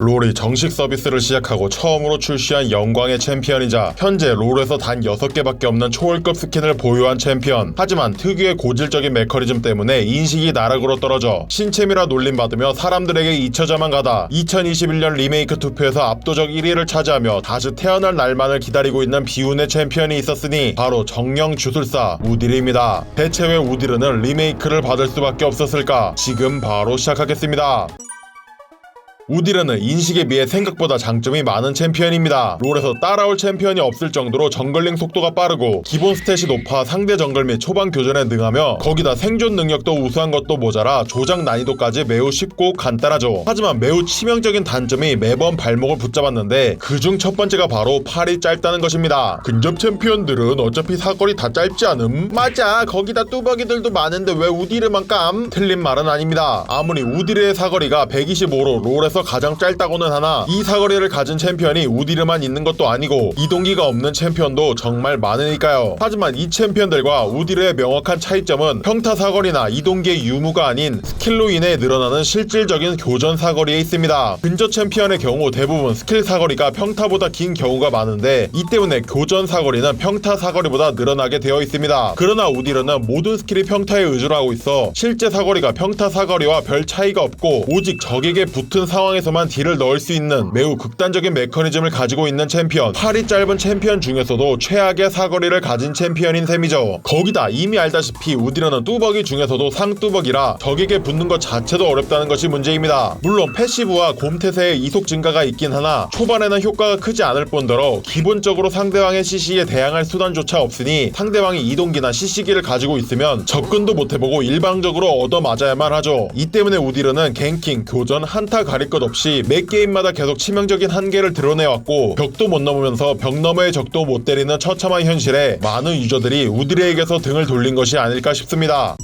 롤이 정식 서비스를 시작하고 처음으로 출시한 영광의 챔피언이자 현재 롤에서 단 6개밖에 없는 초월급 스킨을 보유한 챔피언. 하지만 특유의 고질적인 메커니즘 때문에 인식이 나락으로 떨어져 신챔이라 놀림받으며 사람들에게 잊혀져만 가다 2021년 리메이크 투표에서 압도적 1위를 차지하며 다시 태어날 날만을 기다리고 있는 비운의 챔피언이 있었으니 바로 정령 주술사 우디르입니다. 대체 왜 우디르는 리메이크를 받을 수밖에 없었을까? 지금 바로 시작하겠습니다 우디르는 인식에 비해 생각보다 장점이 많은 챔피언입니다. 롤에서 따라올 챔피언이 없을 정도로 정글링 속도가 빠르고 기본 스탯이 높아 상대 정글 및 초반 교전에 능하며 거기다 생존 능력도 우수한 것도 모자라 조작 난이도까지 매우 쉽고 간단하죠. 하지만 매우 치명적인 단점이 매번 발목을 붙잡았는데 그중 첫 번째가 바로 팔이 짧다는 것입니다. 근접 챔피언들은 어차피 사거리 다 짧지 않음? 맞아 거기다 뚜벅이들도 많은데 왜 우디르만 깜? 틀린 말은 아닙니다. 아무리 우디르의 사거리가 125로 롤에서 가장 짧다고는 하나 이 사거리를 가진 챔피언이 우디르만 있는 것도 아니고 이동기가 없는 챔피언도 정말 많으니까요. 하지만 이 챔피언들과 우디르의 명확한 차이점은 평타 사거리나 이동기의 유무가 아닌 스킬로 인해 늘어나는 실질적인 교전 사거리에 있습니다. 근저 챔피언의 경우 대부분 스킬 사거리가 평타보다 긴 경우가 많은데 이 때문에 교전 사거리는 평타 사거리보다 늘어나게 되어 있습니다. 그러나 우디르는 모든 스킬이 평타에 의존 하고 있어 실제 사거리가 평타 사거리와 별 차이가 없고 오직 적에게 붙은 상황 에서만 딜을 넣을 수 있는 매우 극단적인 메커니즘을 가지고 있는 챔피언. 팔이 짧은 챔피언 중에서도 최악의 사거리를 가진 챔피언인 셈이죠 거기다 이미 알다시피 우디르는 뚜벅이 중에서도 상뚜벅이라 적에게 붙는 것 자체도 어렵다는 것이 문제입니다. 물론 패시브와 곰태세의 이속 증가가 있긴 하나 초반에는 효과가 크지 않을 뿐더러 기본적으로 상대방의 CC에 대항할 수단조차 없으니 상대방이 이동기나 CC기를 가지고 있으면 접근도 못해보고 일방적으로 얻어맞아야만 하죠. 이 때문에 우디르는 갱킹, 교전, 한타 가릴 것 없이 매 게임마다 계속 치명적인 한계를 드러내왔고 벽도 못 넘으면서 벽 너머의 적도 못 때리는 처참한 현실에 많은 유저들이 우디르에게서 등을 돌린 것이 아닐까 싶습니다.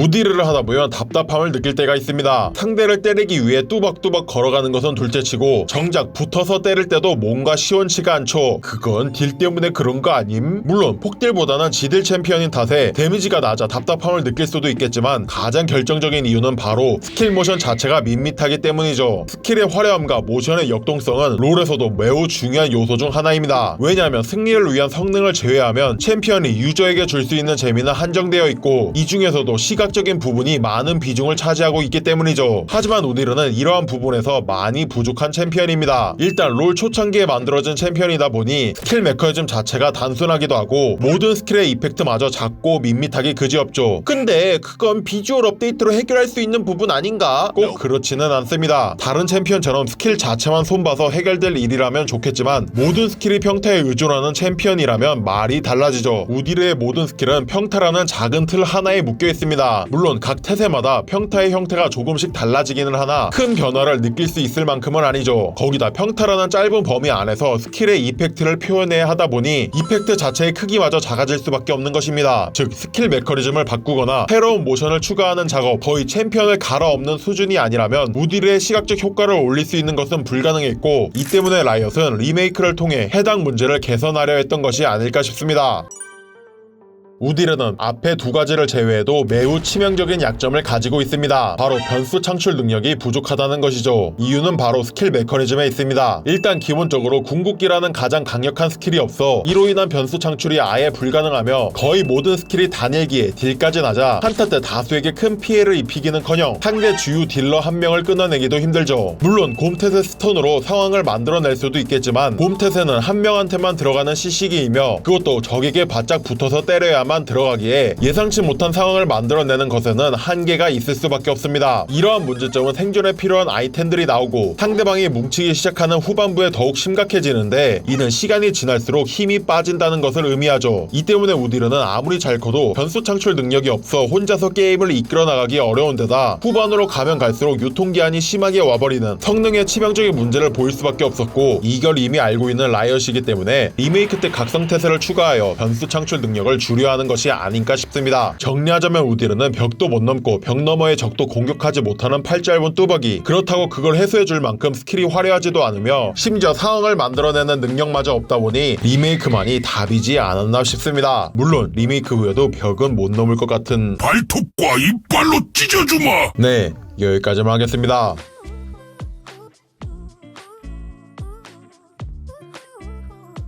우디르를 하다 보면 답답함을 느낄 때가 있습니다. 상대를 때리기 위해 뚜벅뚜벅 걸어가는 것은 둘째치고 정작 붙어서 때릴 때도 뭔가 시원치가 않죠. 그건 딜 때문에 그런 거 아님? 물론 폭딜보다는 지딜 챔피언인 탓에 데미지가 낮아 답답함을 느낄 수도 있겠지만 가장 결정적인 이유는 바로 스킬 모션 자체가 밋밋하기 때문이죠. 스킬의 화려함과 모션의 역동성은 롤에서도 매우 중요한 요소 중 하나입니다. 왜냐하면 승리를 위한 성능을 제외하면 챔피언이 유저에게 줄 수 있는 재미는 한정되어 있고 이 중에서도 시 각적인 부분이 많은 비중을 차지하고 있기 때문이죠. 하지만 우디르는 이러한 부분에서 많이 부족한 챔피언입니다. 일단 롤 초창기에 만들어진 챔피언이다 보니 스킬 메커니즘 자체가 단순하기도 하고 모든 스킬의 이펙트마저 작고 밋밋하기 그지없죠. 근데 그건 비주얼 업데이트로 해결할 수 있는 부분 아닌가? 꼭 그렇지는 않습니다. 다른 챔피언처럼 스킬 자체만 손봐서 해결될 일이라면 좋겠지만 모든 스킬이 평타에 의존하는 챔피언이라면 말이 달라지죠. 우디르의 모든 스킬은 평타라는 작은 틀 하나에 묶여 있습니다. 물론 각 태세마다 평타의 형태가 조금씩 달라지기는 하나 큰 변화를 느낄 수 있을 만큼은 아니죠. 거기다 평타라는 짧은 범위 안에서 스킬의 이펙트를 표현해야 하다 보니 이펙트 자체의 크기마저 작아질 수밖에 없는 것입니다. 즉 스킬 메커니즘을 바꾸거나 새로운 모션을 추가하는 작업 거의 챔피언을 갈아엎는 수준이 아니라면 무디르의 시각적 효과를 올릴 수 있는 것은 불가능했고 이 때문에 라이엇은 리메이크를 통해 해당 문제를 개선하려 했던 것이 아닐까 싶습니다. 우디르는 앞에 두 가지를 제외해도 매우 치명적인 약점을 가지고 있습니다. 바로 변수 창출 능력이 부족하다는 것이죠. 이유는 바로 스킬 메커니즘에 있습니다. 일단 기본적으로 궁극기라는 가장 강력한 스킬이 없어 이로 인한 변수 창출이 아예 불가능하며 거의 모든 스킬이 단일기에 딜까지 낮아 한타 때 다수에게 큰 피해를 입히기는커녕 상대 주요 딜러 한 명을 끊어내기도 힘들죠. 물론 곰텟의 스턴으로 상황을 만들어낼 수도 있겠지만 곰텟에는 한 명한테만 들어가는 CC기이며 그것도 적에게 바짝 붙어서 때려야 만 들어가기에 예상치 못한 상황을 만들어내는 것에는 한계가 있을 수밖에 없습니다. 이러한 문제점은 생존에 필요한 아이템들이 나오고 상대방이 뭉치기 시작하는 후반부에 더욱 심각해지는데 이는 시간이 지날수록 힘이 빠진다는 것을 의미하죠. 이 때문에 우디르는 아무리 잘 커도 변수 창출 능력이 없어 혼자서 게임을 이끌어 나가기 어려운 데다 후반으로 가면 갈수록 유통기한이 심하게 와버리는 성능에 치명적인 문제를 보일 수밖에 없었고 이걸 이미 알고 있는 라이엇이기 때문에 리메이크 때 각성 태세를 추가하여 변수 창출 능력을 줄여 하는 것이 아닌가 싶습니다. 정리하자면 우디르는 벽도 못 넘고 벽 너머의 적도 공격하지 못하는 팔 짧은 뚜벅이 그렇다고 그걸 해소해줄 만큼 스킬이 화려하지도 않으며 심지어 상황을 만들어내는 능력마저 없다 보니 리메이크만이 답이지 않았나 싶습니다. 물론 리메이크 후에도 벽은 못 넘을 것 같은 발톱과 이빨로 찢어주마. 네 여기까지만 하겠습니다.